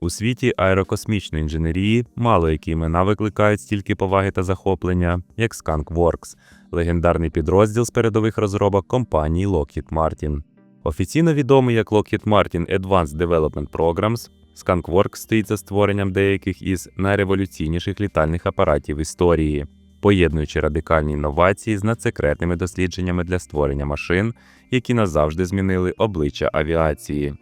У світі аерокосмічної інженерії мало які імена викликають стільки поваги та захоплення, як Skunkworks, легендарний підрозділ з передових розробок компанії Lockheed Martin. Офіційно відомий як Lockheed Martin Advanced Development Programs, Skunkworks стоїть за створенням деяких із найреволюційніших літальних апаратів історії, поєднуючи радикальні інновації з надсекретними дослідженнями для створення машин, які назавжди змінили обличчя авіації.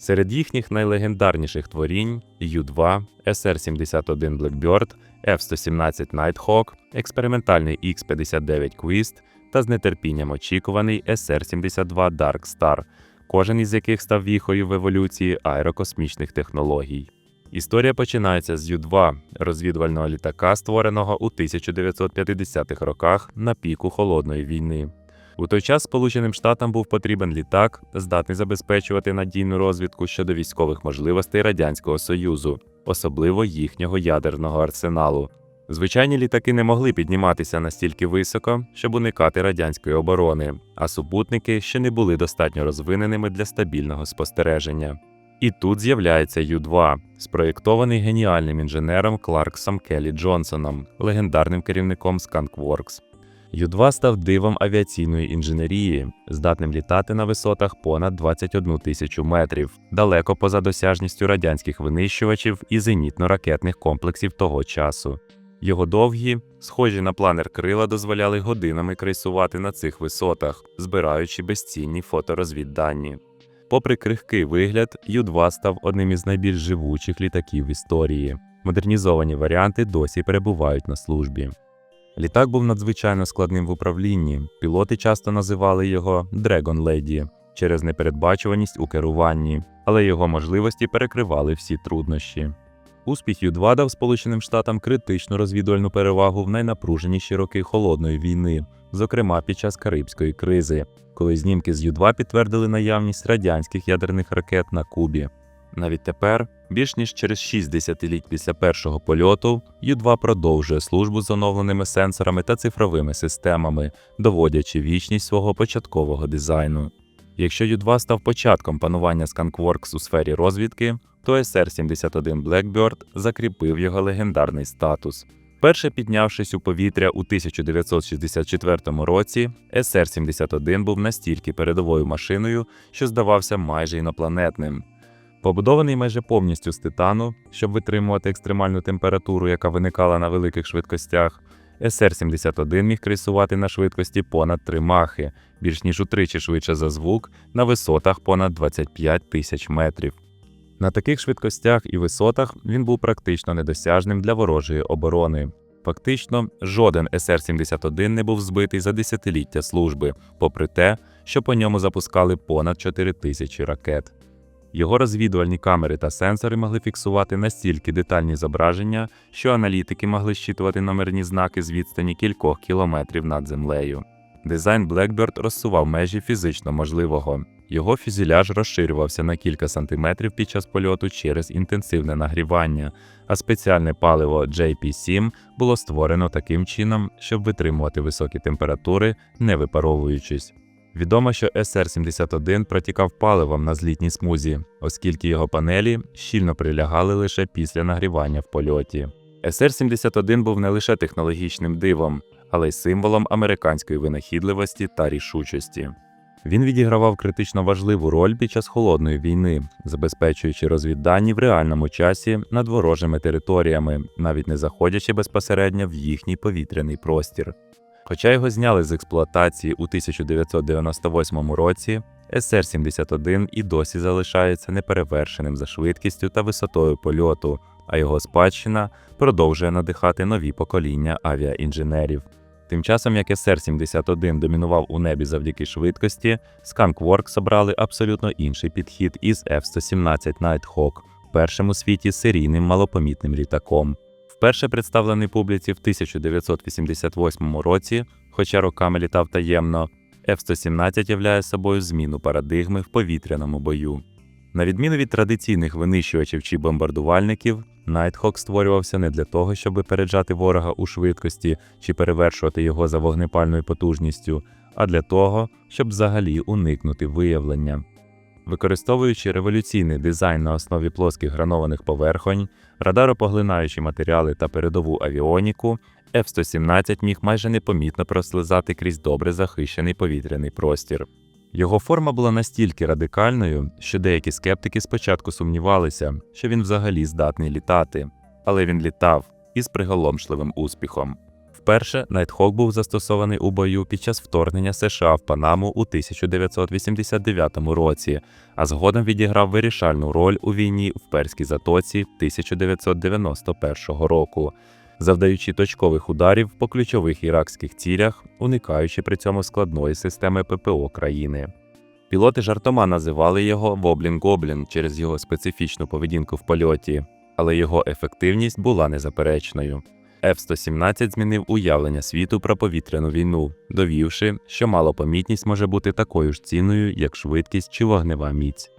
Серед їхніх найлегендарніших творінь Ю-2, СР-71 Blackbird, F-117 Nighthawk, експериментальний X-59 Quist та з нетерпінням очікуваний СР-72 Dark Star, кожен із яких став віхою в еволюції аерокосмічних технологій. Історія починається з Ю-2, розвідувального літака, створеного у 1950-х роках на піку холодної війни. У той час Сполученим Штатам був потрібен літак, здатний забезпечувати надійну розвідку щодо військових можливостей Радянського Союзу, особливо їхнього ядерного арсеналу. Звичайні літаки не могли підніматися настільки високо, щоб уникати радянської оборони, а супутники ще не були достатньо розвиненими для стабільного спостереження. І тут з'являється Ю-2, спроєктований геніальним інженером Кларксом Келлі Джонсоном, легендарним керівником Skunkworks. Ю-2 став дивом авіаційної інженерії, здатним літати на висотах понад 21 тисячу метрів, далеко поза досяжністю радянських винищувачів і зенітно-ракетних комплексів того часу. Його довгі, схожі на планер крила, дозволяли годинами крейсувати на цих висотах, збираючи безцінні фоторозвіддані. Попри крихкий вигляд, Ю-2 став одним із найбільш живучих літаків в історії. Модернізовані варіанти досі перебувають на службі. Літак був надзвичайно складним в управлінні. Пілоти часто називали його Dragon Lady через непередбачуваність у керуванні, але його можливості перекривали всі труднощі. Успіх Ю-2 дав Сполученим Штатам критичну розвідувальну перевагу в найнапруженіші роки холодної війни, зокрема під час Карибської кризи, коли знімки з Ю-2 підтвердили наявність радянських ядерних ракет на Кубі. Навіть тепер, більш ніж через 6 десятиліть після першого польоту, Ю-2 продовжує службу з оновленими сенсорами та цифровими системами, доводячи вічність свого початкового дизайну. Якщо Ю-2 став початком панування Skunkworks у сфері розвідки, то SR-71 Blackbird закріпив його легендарний статус. Перше піднявшись у повітря у 1964 році, SR-71 був настільки передовою машиною, що здавався майже інопланетним. Побудований майже повністю з титану, щоб витримувати екстремальну температуру, яка виникала на великих швидкостях, СР-71 міг крейсувати на швидкості понад 3 махи, більш ніж утричі швидше за звук, на висотах понад 25 тисяч метрів. На таких швидкостях і висотах він був практично недосяжним для ворожої оборони. Фактично, жоден СР-71 не був збитий за десятиліття служби, попри те, що по ньому запускали понад 4 тисячі ракет. Його розвідувальні камери та сенсори могли фіксувати настільки детальні зображення, що аналітики могли щитувати номерні знаки з відстані кількох кілометрів над землею. Дизайн Blackbird розсував межі фізично можливого. Його фюзеляж розширювався на кілька сантиметрів під час польоту через інтенсивне нагрівання, а спеціальне паливо JP-7 було створено таким чином, щоб витримувати високі температури, не випаровуючись. Відомо, що СР-71 протікав паливом на злітній смузі, оскільки його панелі щільно прилягали лише після нагрівання в польоті. СР-71 був не лише технологічним дивом, але й символом американської винахідливості та рішучості. Він відігравав критично важливу роль під час холодної війни, забезпечуючи розвіддані в реальному часі над ворожими територіями, навіть не заходячи безпосередньо в їхній повітряний простір. Хоча його зняли з експлуатації у 1998 році, СР-71 і досі залишається неперевершеним за швидкістю та висотою польоту, а його спадщина продовжує надихати нові покоління авіаінженерів. Тим часом, як СР-71 домінував у небі завдяки швидкості, Skunkworks обрали абсолютно інший підхід із F-117 Nighthawk, першим у світі серійним малопомітним літаком. Вперше представлений публіці в 1988 році, хоча роками літав таємно, F-117 являє собою зміну парадигми в повітряному бою. На відміну від традиційних винищувачів чи бомбардувальників, Nighthawk створювався не для того, щоб випереджати ворога у швидкості чи перевершувати його за вогнепальною потужністю, а для того, щоб взагалі уникнути виявлення. Використовуючи революційний дизайн на основі плоских гранованих поверхонь, радаропоглинаючі матеріали та передову авіоніку, F-117 міг майже непомітно прослизати крізь добре захищений повітряний простір. Його форма була настільки радикальною, що деякі скептики спочатку сумнівалися, що він взагалі здатний літати, але він літав із приголомшливим успіхом. Вперше Найтхок був застосований у бою під час вторгнення США в Панаму у 1989 році, а згодом відіграв вирішальну роль у війні в Перській затоці 1991 року, завдаючи точкових ударів по ключових іракських цілях, уникаючи при цьому складної системи ППО країни. Пілоти жартома називали його Воблін Гоблін через його специфічну поведінку в польоті, але його ефективність була незаперечною. F-117 змінив уявлення світу про повітряну війну, довівши, що малопомітність може бути такою ж цінною, як швидкість чи вогнева міць.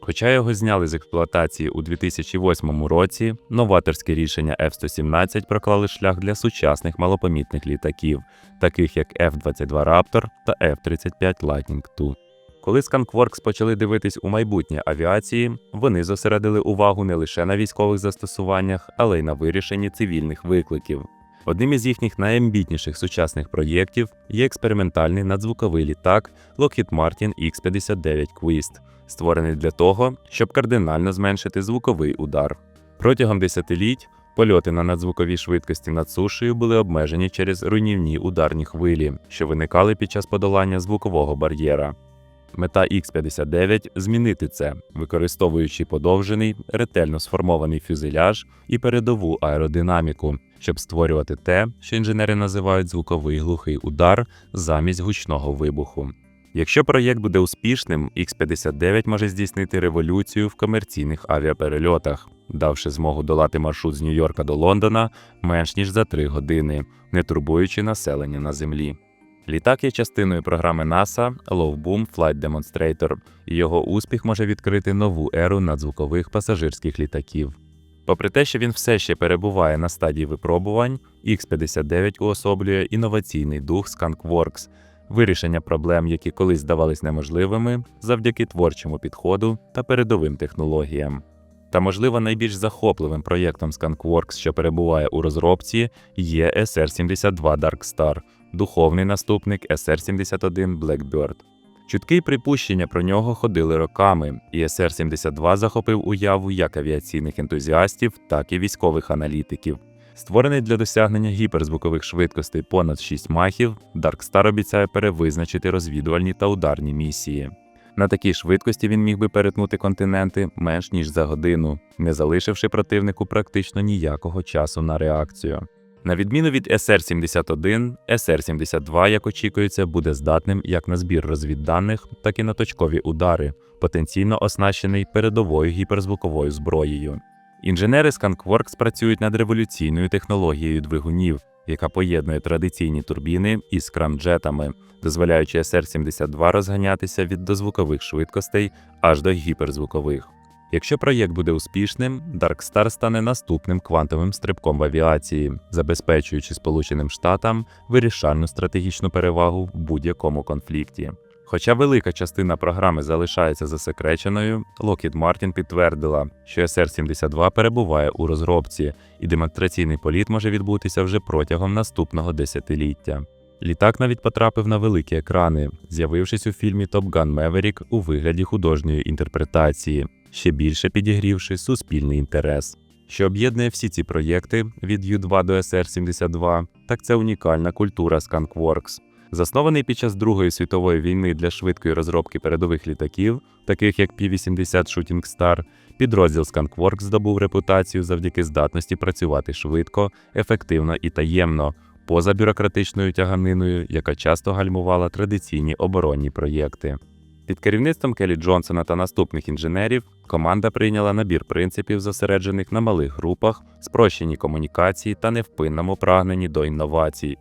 Хоча його зняли з експлуатації у 2008 році, новаторське рішення F-117 проклали шлях для сучасних малопомітних літаків, таких як F-22 Raptor та F-35 Lightning II. Коли Skunkworks почали дивитись у майбутнє авіації, вони зосередили увагу не лише на військових застосуваннях, але й на вирішенні цивільних викликів. Одним із їхніх найамбітніших сучасних проєктів є експериментальний надзвуковий літак Lockheed Martin X-59 Quist, створений для того, щоб кардинально зменшити звуковий удар. Протягом десятиліть польоти на надзвуковій швидкості над сушею були обмежені через руйнівні ударні хвилі, що виникали під час подолання звукового бар'єра. Мета X-59 – змінити це, використовуючи подовжений, ретельно сформований фюзеляж і передову аеродинаміку, щоб створювати те, що інженери називають звуковий глухий удар замість гучного вибуху. Якщо проєкт буде успішним, X-59 може здійснити революцію в комерційних авіаперельотах, давши змогу долати маршрут з Нью-Йорка до Лондона менш ніж за три години, не турбуючи населення на землі. Літак є частиною програми NASA Low Boom Flight Demonstrator, і його успіх може відкрити нову еру надзвукових пасажирських літаків. Попри те, що він все ще перебуває на стадії випробувань, X-59 уособлює інноваційний дух Skunkworks, вирішення проблем, які колись здавались неможливими, завдяки творчому підходу та передовим технологіям. Та, можливо, найбільш захопливим проєктом Skunkworks, що перебуває у розробці, є SR-72 Dark Star, духовний наступник SR-71 Blackbird. Чутки й припущення про нього ходили роками, і SR-72 захопив уяву як авіаційних ентузіастів, так і військових аналітиків. Створений для досягнення гіперзвукових швидкостей понад 6 махів, Dark обіцяє перевизначити розвідувальні та ударні місії. На такій швидкості він міг би перетнути континенти менш ніж за годину, не залишивши противнику практично ніякого часу на реакцію. На відміну від SR-71, SR-72, як очікується, буде здатним як на збір розвідданих, так і на точкові удари, потенційно оснащений передовою гіперзвуковою зброєю. Інженери Skunkworks працюють над революційною технологією двигунів, яка поєднує традиційні турбіни із скрамджетами, дозволяючи SR-72 розганятися від дозвукових швидкостей аж до гіперзвукових. Якщо проєкт буде успішним, Dark Star стане наступним квантовим стрибком в авіації, забезпечуючи Сполученим Штатам вирішальну стратегічну перевагу в будь-якому конфлікті. Хоча велика частина програми залишається засекреченою, Lockheed Martin підтвердила, що SR-72 перебуває у розробці, і демонстраційний політ може відбутися вже протягом наступного десятиліття. Літак навіть потрапив на великі екрани, з'явившись у фільмі Top Gun Maverick у вигляді художньої інтерпретації, ще більше підігрівши суспільний інтерес. Що об'єднує всі ці проєкти від U-2 до SR-72, так це унікальна культура Skunkworks. Заснований під час Другої світової війни для швидкої розробки передових літаків, таких як P-80 Shooting Star, підрозділ Skunkworks здобув репутацію завдяки здатності працювати швидко, ефективно і таємно, поза бюрократичною тяганиною, яка часто гальмувала традиційні оборонні проєкти. Під керівництвом Келі Джонсона та наступних інженерів команда прийняла набір принципів, зосереджених на малих групах, спрощеній комунікації та невпинному прагненні до інновацій.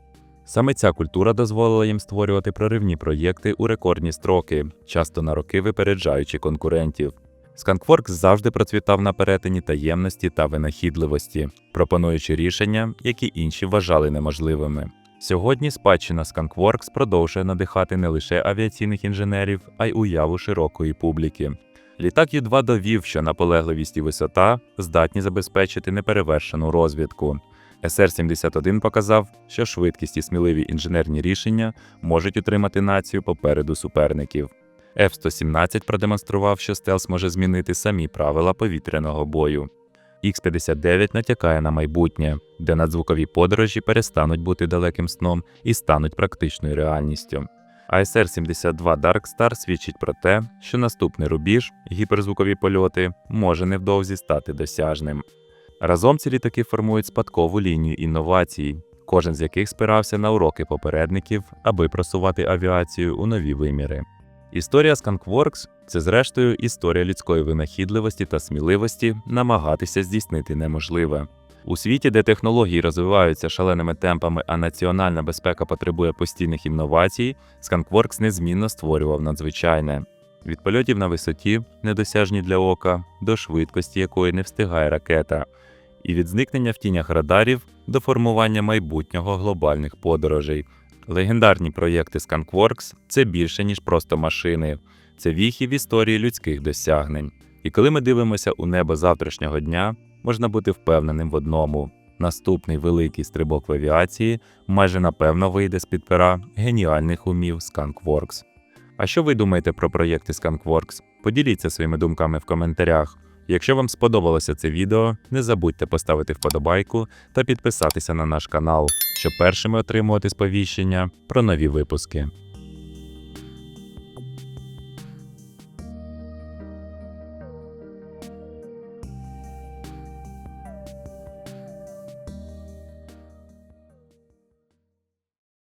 Саме ця культура дозволила їм створювати проривні проєкти у рекордні строки, часто на роки випереджаючи конкурентів. Skunkworks завжди процвітав на перетині таємності та винахідливості, пропонуючи рішення, які інші вважали неможливими. Сьогодні спадщина Skunkworks продовжує надихати не лише авіаційних інженерів, а й уяву широкої публіки. Літак Ю-2 довів, що наполегливість і висота здатні забезпечити неперевершену розвідку. СР-71 показав, що швидкість і сміливі інженерні рішення можуть утримати націю попереду суперників. F-117 продемонстрував, що стелс може змінити самі правила повітряного бою. X-59 натякає на майбутнє, де надзвукові подорожі перестануть бути далеким сном і стануть практичною реальністю. ASR-72 Dark Star свідчить про те, що наступний рубіж гіперзвукові польоти може невдовзі стати досяжним. Разом ці літаки формують спадкову лінію інновацій, кожен з яких спирався на уроки попередників, аби просувати авіацію у нові виміри. Історія Skunkworks – це зрештою історія людської винахідливості та сміливості намагатися здійснити неможливе. У світі, де технології розвиваються шаленими темпами, а національна безпека потребує постійних інновацій, Skunkworks незмінно створював надзвичайне. Від польотів на висоті, недосяжні для ока, до швидкості якої не встигає ракета, і від зникнення в тінях радарів до формування майбутнього глобальних подорожей. Легендарні проєкти Skunkworks – це більше, ніж просто машини, це віхи в історії людських досягнень. І коли ми дивимося у небо завтрашнього дня, можна бути впевненим в одному: наступний великий стрибок в авіації майже напевно вийде з під пера геніальних умів Skunkworks. А що ви думаєте про проєкти Skunkworks? Поділіться своїми думками в коментарях. Якщо вам сподобалося це відео, не забудьте поставити вподобайку та підписатися на наш канал, щоб першими отримувати сповіщення про нові випуски.